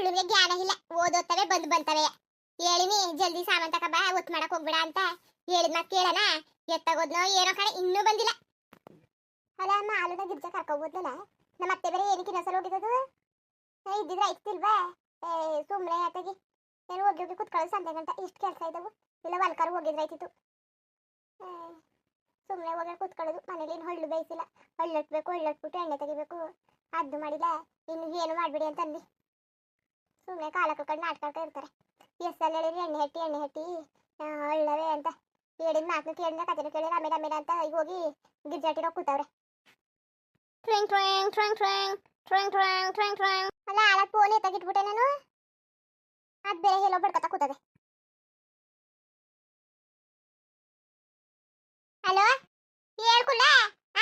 ಕುಳ್ಳಿಗೆ ಜ್ಞಾನ ಇಲ್ಲ. ಓದೋತ್ತವೆ ಬಂದು ಬಂತವೆ. ಹೇಳಿನಿ ಜಲ್ದಿ ಸಾಮಾನ್ ತಕ ಬಾ ಒತ್ತು ಮಾಡಕ್ ಹೋಗ್ಬೇಡ ಅಂತ. ಹೇಳಿದ್ ಮಾತ್ ಕೇಳನ ಎತ್ತಗೋದ್ನೋ ಏನೋ ಕಡೆ ಇನ್ನೂ ಬಂದಿಲ್ಲ. ಅಲ್ಲ ಅಮ್ಮ ಆಲೂನ ಗಿರ್ಜ ಕರ್ಕೋಬೋದ್ಲಲ್ಲ ನಮ್ಮ ಅತ್ತೆ ಬೇರೆ ಏನಕ್ಕೆ ಇನ್ನೊಂದ್ಸಲ ಹೋಗಿದ್ದದು ಏ, ಇದ್ದಿದ್ರೆ ಐತಿಲ್ವಾ ಏ ಸುಮ್ಮನೆ ಆತಗಿ. ಏನು ಹೋಗಿ ಹೋಗಿ ಕುತ್ಕೊಳ್ಳೋದು ಸಂಜೆ ಗಂಟ ಇಷ್ಟು ಕೆಲಸ ಇದ್ದವು ಇಲ್ಲ ವಲ್ಕರು ಹೋಗಿದ್ರೆ ಆಯ್ತಿತ್ತು. ಸುಮ್ಮನೆ ಹೋಗಿ ಕುತ್ಕೊಳ್ಳೋದು. ಮನೇಲಿ ಏನು ಹೊಳ್ಳು ಬೇಯಿಸಿಲ್ಲ. ಹೊಳ್ಳಟ್ಬೇಕು ಹೊಳ್ಳಟ್ಬಿಟ್ಟು ಎಣ್ಣೆ ತೆಗಿಬೇಕು. ಅದು ಮಾಡಿಲ್ಲ. ಇನ್ನು ಏನು ಮಾಡಬೇಡಿ ಅಂತ ಸುಮ್ಮನೆ ಕಾಲ ಕಳ್ಕೊಂಡು ನಾಟಕ ಇರ್ತಾರೆ. ಎಸ್ಸಲ್ಲಿ ಹೇಳಿರಿ ಎಣ್ಣೆ ಹಟ್ಟಿ ಎಣ್ಣೆ ಹಟ್ಟಿ ಒಳ್ಳವೆ ಅಂತ ಹೇಳಿದ ಮಾತನ್ನು ಕೇಳಿದ ಕಥೆನ ಕೇಳಿ ಆಮೇಲೆ ಆಮೇಲೆ ಅಂತ ಈಗ ಹೋಗಿ ಗಿರ್ಜಾಟಿರೋ ಕೂತವ್ರೆ. ಟ್ರಿಂಗ್ ಟ್ರಿಂಗ್ ಟ್ರಿಂಗ್ ಟ್ರಿಂಗ್ ಟ್ರಿಂಗ್ ಟ್ರಿಂಗ್ ಟ್ರಿಂಗ್ ಟ್ರಿಂಗ್. ಅಲ್ಲ ಆಳ ಫೋನ್ ಎತ್ತಾಗಿಟ್ಬಿಟ್ಟೆ ನಾನು? ಅದು ಬೇರೆ ಎಲ್ಲೋ ಬಡ್ಕತ್ತ ಕೂತದೆ ಹಲೋ ಹೇಳ್ಕುಲ್ಲ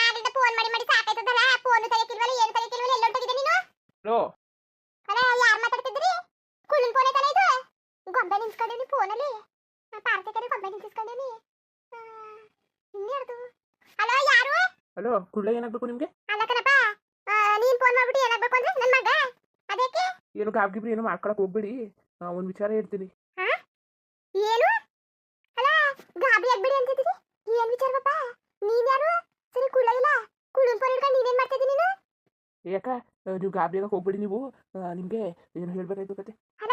ಆಗಿಂದ ಫೋನ್ ಮಾಡಿ ಮಾಡಿ ಸಾಕಾಯ್ತದಲ್ಲ? ಫೋನ್ ತೆಗಿಕಿಲ್ವಲ್ಲ ಏನು ತೆಗಿಕಿಲ್ವಲ್ಲ ಎಲ್ಲೋ ತೆಗಿದೆ ನೀನು ಹಲೋ ಅಲ್ಲ ಯಾರು ಮಾತಾಡ್ತಿದ್ರಿ ಕುಳ್ಳನ್ ಫೋನ್ ಐತಲ್ಲ ಇದು ಗೊಂಬೆ ಫೋನಲ್ಲಿ ಪಾರ್ಟಿ ಕಡೆ ಗೊಂಬೆ ನಿಂತಿಸ್ಕೊಂಡೇನಿ ಇನ್ಯಾರ್ದು ಹಲೋ ಯಾರು? ಹಲೋ ಕುಳ್ಳ ಏನಾಗಬೇಕು ನಿಮಗೆ? ಅಲ್ಲ ಕಣಪ್ಪ ಆ, ನೀನ್ ಫೋನ್ ಮಾಡ್ಬಿಟ್ಟು ಏನಾಗ್ಬೇಕು ಅಂದ್ರೆ ನನ್ನ ಮಗ? ಅದಕ್ಕೆ ಏನು ಗಾಬ್ಗಿಬ್ರಿ ಏನು ಮಾಡ್ಕೊಳಕ್ ಹೋಗ್ಬೇಡಿ. ಒಂದು ವಿಚಾರ ಹೇಳ್ತೀನಿ. ಏನು? ಅಲ್ಲ ಗಾಬರಿ ಆಗ್ಬಿಡಿ ಅಂತಿದ್ದೀರಿ ಏನ್ ವಿಚಾರ ಪಾಪ ನೀನ್ ಯಾರು? ಸರಿ ಕುಳ್ಳ ಇಲ್ಲ. ಕುಳ್ಳನ್ ಫೋನ್ ಹಿಡ್ಕೊಂಡು ನೀನೇನ್ ಮಾಡ್ತಿದ್ದೀನಿ ನೀನು? ಯಾಕ ನೀವು ಗಾಬರಿ ಹೋಗ್ಬೇಡಿ ನೀವು. ನಿಮಗೆ ಏನು ಹೇಳ್ಬೇಕಾಯ್ತು ಕತೆ? ಅಲ್ಲ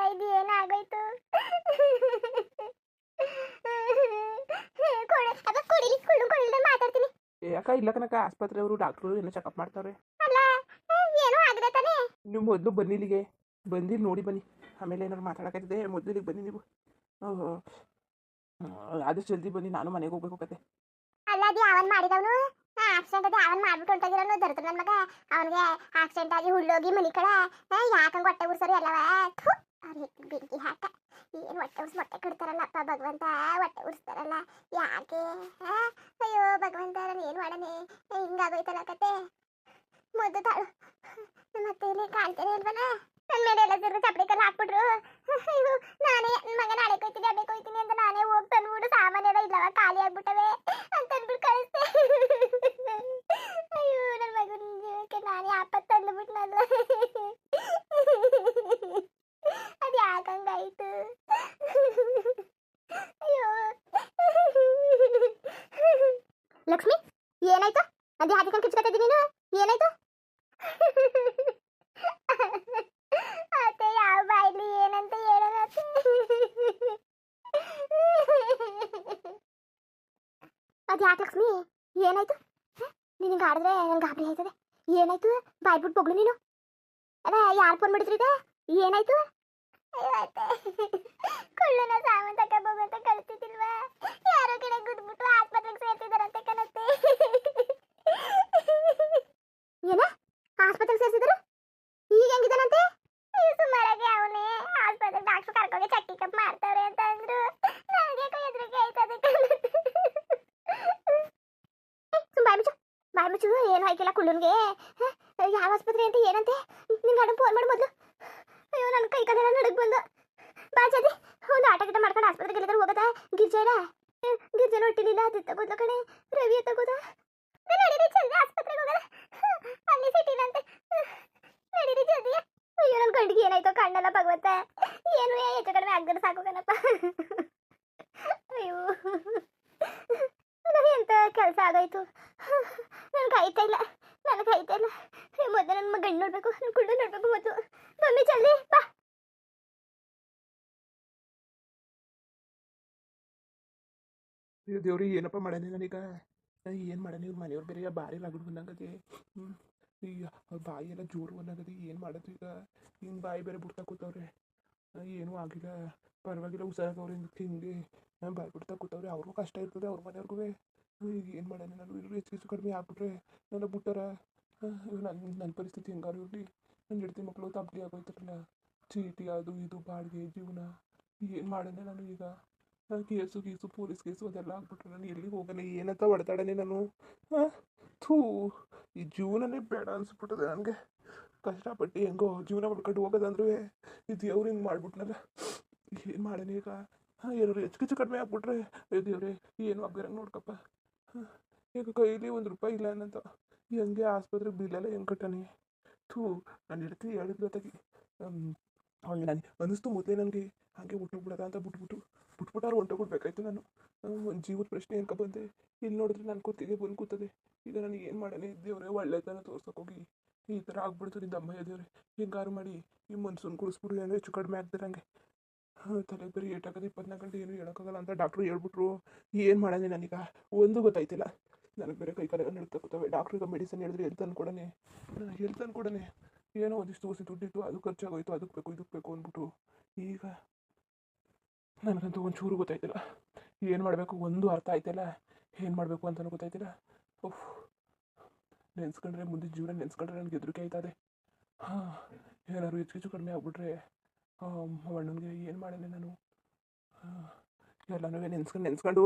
ಯಾಕ ಇಲ್ಲ ಕನಕ ಆಸ್ಪತ್ರೆಯವರು ಡಾಕ್ಟ್ರು ಏನೋ ಚೆಕಪ್ ಮಾಡ್ತಾರೆ ಅಲ್ಲ ಏನೂ ಆಗದೆ ತಾನೆ? ನೀವು ಮೊದಲು ಬನ್ನಿ ಇಲ್ಲಿಗೆ. ಬಂದು ನೋಡಿ ಬನ್ನಿ. ಆಮೇಲೆ ಏನಾದ್ರು ಮಾತಾಡಕತ್ತಿದೆ ಮೊದಲು ಇಲ್ಲಿಗೆ ಬನ್ನಿ ನೀವು. ಆದಷ್ಟು ಜಲ್ದಿ ಬನ್ನಿ ನಾನು ಮನೆಗೆ ಹೋಗ್ಬೇಕಾಗತ್ತೆ ಅಲ್ಲ ಅದು ಯಾವನ್ ಮಾಡಿದವನು? ಆಕ್ಸಿಡೆಂಟ್ ಅದು ಅವನ್ ಮಾಡ್ಬಿಟ್ಟು ಹೊಂಟೋಗಿರೋನು ದರ್ತ ನನ್ನ ಮಗ. ಅವನಿಗೆ ಆಕ್ಸಿಡೆಂಟ್ ಆಗಿ ಹುಳ್ಳೋಗಿ ಮನಿ ಕಡೆ. ಯಾಕಂಗ್ ಹೊಟ್ಟೆ ಉರ್ಸರು ಎಲ್ಲವ ಥು, ಅವ್ರ್ ಹೆಕ್ಕಿಗ್ ಬೆಂಕಿ ಹಾಕ ಏನು ಹೊಟ್ಟೆ ಉರ್ಸ್ ಮೊಟ್ಟೆ ಕೊಡ್ತಾರಲ್ಲ, ಅಪ್ಪ ಭಗವಂತ ಹೊಟ್ಟೆ ಉರ್ಸ್ತಾರಲ್ಲ, ಯಾಕೆ? ಅಯ್ಯೋ, ಭಗವಂತ ನಾನು ಏನು ಮಾಡನೆ ಹಿಂಗಾಗೋಯ್ತಲ್ಲ ಕತೆ. ಮೊದ್ದು ತಾಳು. ನಮ್ಮ ಅತ್ತೆಯಲ್ಲಿ ಕಾಣ್ತೇನೆ ಇಲ್ವಲ್ಲ? ನನ್ನ ಮೇಲೆ ಎಲ್ಲ ಸಿರು ಚಪ್ಪಡಿ ಕಲ್ಲು ಹಾಕ್ಬಿಟ್ರು. ಅಯ್ಯೋ, ನಾನೇ ನನ್ನ ಮಗ ನಾಳೆ ಕೊಯ್ತೀನಿ, ಅದೇ ಕೊಯ್ತೀನಿ ಅಂತ ನಾನೇ ಹೋಗಿ ತಂದ್ಬಿಟ್ಟು ಸಾಮಾನ್ಯದ ಇಲ್ಲವ, ಖಾಲಿ ಆಗ್ಬಿಟ್ಟವೆ ಅಂತ ಅಂದ್ಬಿಟ್ಟು ಕಳಿಸ್ದೆ. ಅಯ್ಯೋ ನನ್ನ ಮಗನ ಜೀವಕ್ಕೆ ನಾನೇ ಆಪತ್ತು ತಂದುಬಿಟ್ನಲ್ಲ. ಅದು ಯಾಕಂಗಾಯ್ತು ಲಕ್ಷ್ಮಿ ಏನಾಯ್ತು? ಅದೇ ಹಾಕಿಕೊಂಡು ಕಿಚ್ಕತ್ತಿದ್ದಿ ನೀನು? ಏನಾಯ್ತು? ಅತ್ತೆ ಯಾವ ಬಾಯ್ಲಿ ಏನಂತ ಹೇಳೋದತ್ತೆ ಅದು ಯಾಕೆ ಲಕ್ಷ್ಮಿ? ಏನಾಯ್ತು? ನಿನಗೆ ಆಡಿದ್ರೆ ನಂಗೆ ಗಾಬರಿ ಆಯ್ತದೆ. ಏನಾಯ್ತು? ಬಾಯ್ಬಿಟ್ಟು ಬೊಗ್ಳು ನೀನು. ಅದೇ ಯಾರು ಫೋನ್ ಮಾಡಿದ್ರಿದೆ ಇದು? ಏನಾಯ್ತು ಕೊಳ್ಳನ ಸಾಮಾನು ತಗೋಬೋಗು ಅಂತ ಕಳಿಸ್ತಿದ್ದಿಲ್ವಾ? ಯಾರೋ ಕಡೆ ಗುದ್ಬಿಟ್ಟು ಆಸ್ಪತ್ರೆಗೆ ಸೇರ್ತಿದಾರಂತೆ ಕನತ್ತೆ ಏನ? ಆಸ್ಪತ್ರೆಗೆ ಸೇರಿಸಿದ್ರು? ಈಗ ಹೆಂಗಿದಾನಂತೆ ಸುಮಾರಾಗಿ ಅವನೇ ಆಸ್ಪತ್ರೆ ಡಾಕ್ಟರ್ ಕರ್ಕೊಂಡು ಚಕ್ಕಿ ಕಪ್ ಮಾಡ್ತಾರೆ ಅಂತ ಅಂದ್ರು. ನನಗೆ ಎದುರಿಗೆ ಆಯ್ತದೆ ಬಾಯ್ ಮುಚ್ಚು. ಬಾಯ್ ಮುಚ್ಚು, ಏನು ಹಾಕಿಲ್ಲ ಕುಳ್ಳನ್ಗೆ. ಯಾವ ಆಸ್ಪತ್ರೆ ಅಂತ ಏನಂತೆ? ನಿನ್ ಗಂಡ ಫೋನ್ ಮಾಡಿ ಮೊದಲು. ನನ್ನ ಕೈ ಕಾಲೆಲ್ಲ ನಡಕ್ ಬಂದು ಬಾ ಜಲ್ದಿ, ಒಂದು ಆಟ ಗಿಟ ಮಾಡ್ಕೊಂಡು ಆಸ್ಪತ್ರೆಗೆ ಎಲ್ಲಿಗಾರು ಹೋಗತ್ತಾ ಗಿರ್ಜಾರ ಗಿರ್ಜೆನ ಹೊಟ್ಟಿಲಿಲ್ಲ, ಅದು ತಗೋದ್ಲ ಕಣೆ, ರವಿ ತಗೋದ? ನಡೀರಿ ಜಲ್ದಿ ಆಸ್ಪತ್ರೆಗೆ ಹೋಗದ ಅಲ್ಲಿ ಸಿಟಿಲಂತೆ ನಡೀರಿ ಜಲ್ದಿ ಅಯ್ಯೋ ನನ್ನ ಗಂಡಿಗೆ ಏನಾಯ್ತೋ ಕಣ್ಣಲ್ಲ ಭಗವಂತ. ಏನು ಹೆಚ್ಚು ಕಡಿಮೆ ಆಗದ್ರೆ ಸಾಕು ಕಣಪ್ಪ. ಅಯ್ಯೋ. ನನಗೆ ಎಂತ ಕೆಲಸ ಆಗೋಯ್ತು. ನನಗೆ ಆಯ್ತಾ ಇಲ್ಲ. ನನಗೆ ಆಯ್ತಾ ಇಲ್ಲ. ಮೊದಲು ನನ್ನ ಗಂಡು ನೋಡ್ಬೇಕು ಅಯ್ಯೋ ದೇವ್ರಿ ಏನಪ್ಪ ಮಾಡಾನೆ ನನಗೆ ಏನು ಮಾಡಾನೆ ಇವ್ರು ಮನೆಯವ್ರು ಬೇರೆ ಭಾರಿ ರಗಡ್ ಬಂದಂಗದೆ. ಹ್ಞೂ ಅವ್ರ ಬಾಯಿ ಎಲ್ಲ ಜೋರು ಬಂದಂಗದೆ. ಏನು ಮಾಡೋದು ಈಗ? ಹಿಂಗೆ ಬಾಯಿ ಬೇರೆ ಬಿಡ್ತಾ ಕೂತವ್ರೆ. ಏನೂ ಆಗಿಲ್ಲ. ಪರವಾಗಿಲ್ಲ ಹುಷಾರಾಗವ್ರೆ ಹಿಂಗೆ ಬಾಯಿ ಬಿಡ್ತಾ ಕೂತವ್ರೆ. ಅವ್ರಿಗೂ ಕಷ್ಟ ಇರ್ತದೆ, ಅವ್ರ ಮನೆಯವ್ರಿಗೂ ಈಗ ಏನು ಮಾಡಾನೆ ನಾನು? ಇಲ್ಲೂ ಹೆಚ್ಚು ಹೆಚ್ಚು ಕಡಿಮೆ ಆಗ್ಬಿಟ್ರೆ ನನ್ನ ಬಿಟ್ಟಾರ? ನನ್ನ ನನ್ನ ಪರಿಸ್ಥಿತಿ ಹೆಂಗಾರು ಇರಲಿ. ನನ್ನ ಹೆಂಡತಿ ಮಕ್ಕಳು ತಪ್ಪಲಿ ಆಗೋಯ್ತಾರಲ್ಲ ಚೀಟಿ, ಅದು, ಇದು, ಬಾಡಿಗೆ, ಜೀವನ. ಏನು ಮಾಡನೆ ನಾನು ಈಗ? ಕೇಸು ಗೀಸು ಪೊಲೀಸ್ ಕೇಸು ಅದೆಲ್ಲ ಆಗ್ಬಿಟ್ರೆ. ನಾನು ಎಲ್ಲಿಗೆ ಹೋಗಲ್ಲ ಏನಂತ ಹೊಡೆದಾಡನೆ ನಾನು? ಹಾಂ? ಥೂ, ಈ ಜೀವನನೇ ಬೇಡ ಅನ್ಸ್ಬಿಟ್ಟದೆ ನನಗೆ. ಕಷ್ಟಪಟ್ಟು ಹೆಂಗೋ ಜೀವನ ಮಾಡ್ಕೊಂಡು ಹೋಗೋದಂದ್ರೂ ಈ ದೇವ್ರು ಹಿಂಗೆ ಮಾಡ್ಬಿಟ್ನಲ್ಲ. ಏನು ಮಾಡನೆ ಈಗ? ಹಾಂ ಏನಾರು ಹೆಚ್ಚು ಕಿಚ್ಚು ಕಡಿಮೆ ಆಗ್ಬಿಟ್ರೆ ದೇವ್ರೆ, ಏನು ಆಗ್ದಿರಂಗೆ ನೋಡ್ಕಪ್ಪ. ಹಾಂ, ಈಗ ಕೈಲಿ ಒಂದು ರೂಪಾಯಿ ಇಲ್ಲ ಅನ್ನಂತ. ಹೆಂಗೆ ಆಸ್ಪತ್ರೆಗೆ ಬಿಲ್ಲೆಲ್ಲ ಹೆಂಗೆ ಕಟ್ಟಾನೆ ಥೂ, ನಾನು ಇರ್ತೀನಿ ಹೇಳಿದ್ಲು ತೆಗಿ ಹಂಗೆ ನಾನು ಅನ್ನಿಸ್ತು ಮೊದಲೇ ನನಗೆ ಹಾಗೆ ಬಿಡೋದ ಅಂತ ಬಿಟ್ಬಿಟ್ಟು. ಬಿಟ್ಬಿಟ್ಟಾರು ಹೊಂಟೋಗ್ಬಿಡ್ಬೇಕಾಯ್ತು ನಾನು. ಒಂದು ಜೀವದ ಪ್ರಶ್ನೆ ಅನ್ಕೊ ಬಂದೆ? ಇಲ್ಲಿ ನೋಡಿದ್ರೆ ನಾನು ಕೂತಿಗೆ ಬಂದು ಕೂತದೆ. ಈಗ ನಾನು ಏನು ಮಾಡನೆ ದೇವ್ರೆ ಒಳ್ಳೆತನ ತೋರ್ಸೋಕೋಗಿ ಈ ಥರ ಆಗ್ಬಿಡ್ತು ನಿಂದ ಅಮ್ಮಯ್ಯ ದೇವ್ರೆ. ಹಿಂಗಾರು ಮಾಡಿ ಈ ಮನ್ಸೂನ್ ಕುಡಿಸ್ಬಿಡು ಏನೋ ಹೆಚ್ಚು ಕಡಿಮೆ ಆಗ್ದಿರಂಗೆ ತಲೆ ಬರೀ ಏಟಾಗದೆ ಇಪ್ಪತ್ನಾಲ್ಕು ಗಂಟೆ ಏನು ಹೇಳೋಕ್ಕಾಗಲ್ಲ ಅಂತ ಡಾಕ್ಟ್ರು ಹೇಳ್ಬಿಟ್ರು. ಏನು ಮಾಡೋಣ ನನಗೆ ಒಂದು ಗೊತ್ತಾಯ್ತಿಲ್ಲ. ನನಗೆ ಬೇರೆ ಕೈ ಕಾಲೆಲ್ಲ ನಡ್ತಾ ಕೂತವೆ. ಡಾಕ್ಟ್ರಿಗೆ ಮೆಡಿಸಿನ್ ಹೇಳಿದ್ರೆ ಎಲ್ಲಿ ತಂದು ಕೊಡನೆ ಎಲ್ಲಿ ತಂದು ಕೊಡನೆ ಏನೋ ಒಂದಿಷ್ಟು ದುಡ್ಡಿತ್ತು, ಅದು ಖರ್ಚಾಗೋಯ್ತು ಅದಕ್ಕೆ ಬೇಕು ಇದಕ್ಕೆ ಬೇಕು ಅಂದ್ಬಿಟ್ಟು. ಈಗ ನನಗಂತೂ ಒಂಚೂರು ಗೊತ್ತಾಯ್ತಿಲ್ಲ. ಏನು ಮಾಡಬೇಕು? ಒಂದು ಅರ್ಥ ಆಯ್ತಿಲ್ಲ. ಏನು ಮಾಡಬೇಕು ಅಂತಲೂ ಗೊತ್ತಾಯ್ತಿಲ್ಲ. ಓಹ್ ನೆನ್ಸ್ಕೊಂಡ್ರೆ ಮುಂದೆ ಜೀವನ ನೆನ್ಸ್ಕೊಂಡ್ರೆ ನನಗೆ ಹೆದರಿಕೆ ಆಯ್ತದೆ. ಹಾಂ, ಏನಾದ್ರು ಹೆಚ್ಚು ಹೆಚ್ಚು ಕಡಿಮೆ ಆಗ್ಬಿಟ್ರೆ ಅಣ್ಣನಿಗೆ ಏನು ಮಾಡಲಿ ನಾನು? ಎಲ್ಲನೂ ನೆನ್ಸ್ಕೊಂಡು ನೆನ್ಸ್ಕೊಂಡು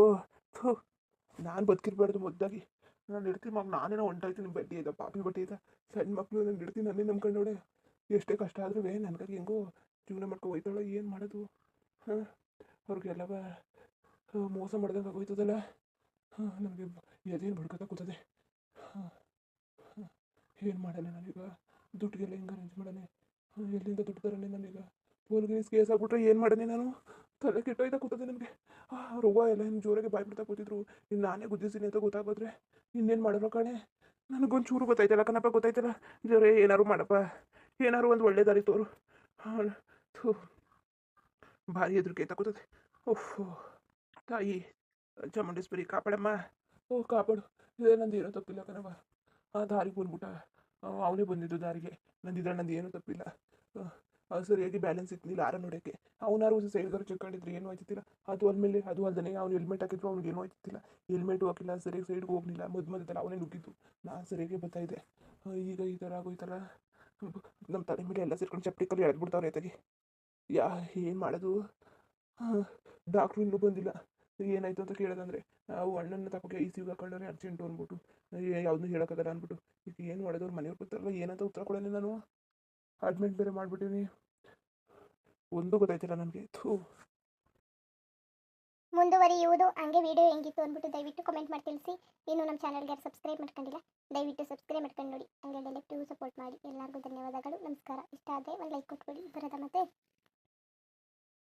ನಾನು ಬದುಕಿರ್ಬಾರ್ದು ಮುದ್ದಾಗಿ ನಾನು ಇಡ್ತೀನಿ ಮಗ ನಾನೇನೋ ಹೊಂಟಾಯ್ತೀನಿ, ಬಡ್ಡಿ ಇದೆ, ಪಾಪಿ ಬಡ್ಡಿ ಇದೆ. ಸಣ್ಣ ಮಕ್ಕಳು ನಾನು ಇಡ್ತೀನಿ ನನ್ನೇ ನಂಬ್ಕೊಂಡು ನೋಡಿ ಎಷ್ಟೇ ಕಷ್ಟ ಆದ್ರೂ ನನಗಾಗಿ ಹೆಂಗೋ ಜೀವನ ಮಾಡ್ಕೊ ಹೋಯ್ತಾಳೆ, ಏನು ಮಾಡೋದು? ಹಾಂ. ಅವ್ರಿಗೆಲ್ಲವ ಆ, ಮೋಸ ಮಾಡ್ದಂಗೆ ಆಗೋಯ್ತದಲ್ಲ? ಹಾಂ ನನಗೆ ಎದೇನು ಬಡ್ಕೊತಾ ಕೂತದೆ. ಹಾಂ ಏನು ಮಾಡೋಣ ನಾನೀಗ? ದುಡ್ಡಿಗೆಲ್ಲ ಹೆಂಗೆ ಅರೇಂಜ್ ಮಾಡೋಣ ಹಾಂ ಎಲ್ಲಿಂದ ದುಡ್ಡು ತರೋಣ ನಾನೀಗ? ಪೊಲೀಸ್ ಕೇಸ್ ಆಗ್ಬಿಟ್ರೆ ಏನು ಮಾಡೋಣ ನಾನು? ತಲೆ ಕೆಟ್ಟೋಯ್ತಾ ಕೂತದೆ ನನಗೆ ರೋಗ ಎಲ್ಲ ಏನು ಜೋರಾಗಿ ಬಾಯ್ಬಿಡ್ತಾ ಕೂತಿದ್ರು. ಇನ್ನು ನಾನೇ ಗುದ್ದಿಸ್ತೀನಿ ಅಂತ ಗೊತ್ತಾಗೋದ್ರೆ ಇನ್ನೇನು ಮಾಡೋರು ಕಣೆ? ನನಗೊಂದು ಚೂರು ಗೊತ್ತಾಯ್ತಲ್ಲ ಕಣಪ್ಪ ಗೊತ್ತಾಯ್ತಲ್ಲ? ಇದ್ರೆ ಏನಾರು ಮಾಡಪ್ಪ. ಏನಾರು ಒಂದು ಒಳ್ಳೆ ದಾರಿ ತೋರು. ಹಾಂ ಥೂ. ಭಾರಿ ಎದುರಿಗೆ ತಗೋತದೆ ಓಹ್ ತಾಯಿ ಚಾಮುಂಡೇಶ್ವರಿ ಕಾಪಾಡಮ್ಮ. ಓ ಕಾಪಾಡು. ಇದೇ ನಂದು ಏನೋ ತಪ್ಪಿಲ್ಲ ಕಣವ ಆ ದಾರಿಗೆ ಬಂದ್ಬಿಟ್ಟ. ಅವನೇ ಬಂದಿದ್ದು ದಾರಿಗೆ. ನಂದಿದ್ರೆ ನಂದು ಏನೂ ತಪ್ಪಿಲ್ಲ. ಸರಿಯಾಗಿ ಬ್ಯಾಲೆನ್ಸ್ ಇತ್ತಿಲ್ಲ ಆರ ನೋಡೋಕ್ಕೆ. ಅವನಾರು ಸೈಡ್ಗಾರು ಚಿಕ್ಕೊಂಡಿದ್ರೆ ಏನು ಆಯ್ತಿಲ್ಲ ಅದು ಅಲ್ಮೇಲೆ ಅದು ಅಲ್ದೇ ಅವ್ನು ಹೆಲ್ಮೆಟ್ ಹಾಕಿದ್ರು ಅವ್ನಿಗೆ ಏನೂ ಆಯ್ತಿಲ್ಲ ಹೆಲ್ಮೆಟ್ ಹಾಕಿಲ್ಲ ಸರಿಯಾಗಿ ಸೈಡ್ಗೆ ಹೋಗ್ಲಿಲ್ಲ. ಮದ್ ಮದ್ದಲ್ಲ ಅವನೇ ನುಗ್ಗಿದ್ದು. ನಾನು ಸರಿಯಾಗಿ ಬರ್ತಾ ಇದ್ದೆ. ಆ, ಈಗ ಈ ಥರ ಆಗೋಯ್ತಲ್ಲ. ನಮ್ಮ ತಲೆ ಮೇಲೆ ಎಲ್ಲ ಸೇರ್ಕೊಂಡು ಚಪ್ಪಡಿ ಕಲ್ಲಿ ಎಳೆದ್ಬಿಡ್ತಾವ್ರೆ ಆಯ್ತಾಗಿ ಯಾ, ಏನು ಮಾಡೋದು? ಡಾಕ್ಟ್ರು ಇನ್ನೂ ಬಂದಿಲ್ಲ. ಏನಾಯಿತು ಅಂತ ಕೇಳೋದಂದ್ರೆ ನಾವು ಅಣ್ಣನ ತಪ್ಪಕ್ಕೆ ಐ ಸಿಗೆ ಹಾಕೊಂಡ್ರೆ ಅರ್ಜೆಂಟು ಅಂದ್ಬಿಟ್ಟು ಯಾವುದನ್ನೂ ಹೇಳೋಕ್ಕಾಗಲ್ಲ ಅಂದ್ಬಿಟ್ಟು. ಈಗ ಏನು ಮಾಡೋದು? ಅವ್ರು ಮನೆಯವ್ರು ಬರ್ತಾರಲ್ಲ ಏನಂತ ಉತ್ತರ ಕೊಡೋಣ ನಾನು. ಅಡ್ಮಿಟ್ ಬೇರೆ ಮಾಡಿಬಿಟ್ಟಿನಿ ಒಂದು ಗೊತ್ತಾಯ್ತಿಲ್ಲ ನನಗೆ. ಥೂ. ಮುಂದುವರಿಯುವುದು ಹಂಗೆ ವಿಡಿಯೋ ಹೆಂಗಿತ್ತು ಅಂದ್ಬಿಟ್ಟು ದಯವಿಟ್ಟು ಕಮೆಂಟ್ ಮಾಡಿ ತಿಳಿಸಿ. ಇನ್ನು ನಮ್ಮ ಚಾನಲ್ಗೆ ಸಬ್ಸ್ಕ್ರೈಬ್ ಮಾಡ್ಕೊಂಡಿಲ್ಲ, ದಯವಿಟ್ಟು ಸಬ್ಸ್ಕ್ರೈಬ್ ಮಾಡ್ಕೊಂಡು ನೋಡಿ. ಹಂಗೆ ಡೈಲೆಕ್ಟಿವ್ ಸಪೋರ್ಟ್ ಮಾಡಿ. ಎಲ್ಲರಿಗೂ ಧನ್ಯವಾದಗಳು. ನಮಸ್ಕಾರ. ಇಷ್ಟ ಆದರೆ ಒಂದು ಲೈಕ್ ಕೊಟ್ಬಿಡಿ. ಬರೋದ ಮತ್ತೆ?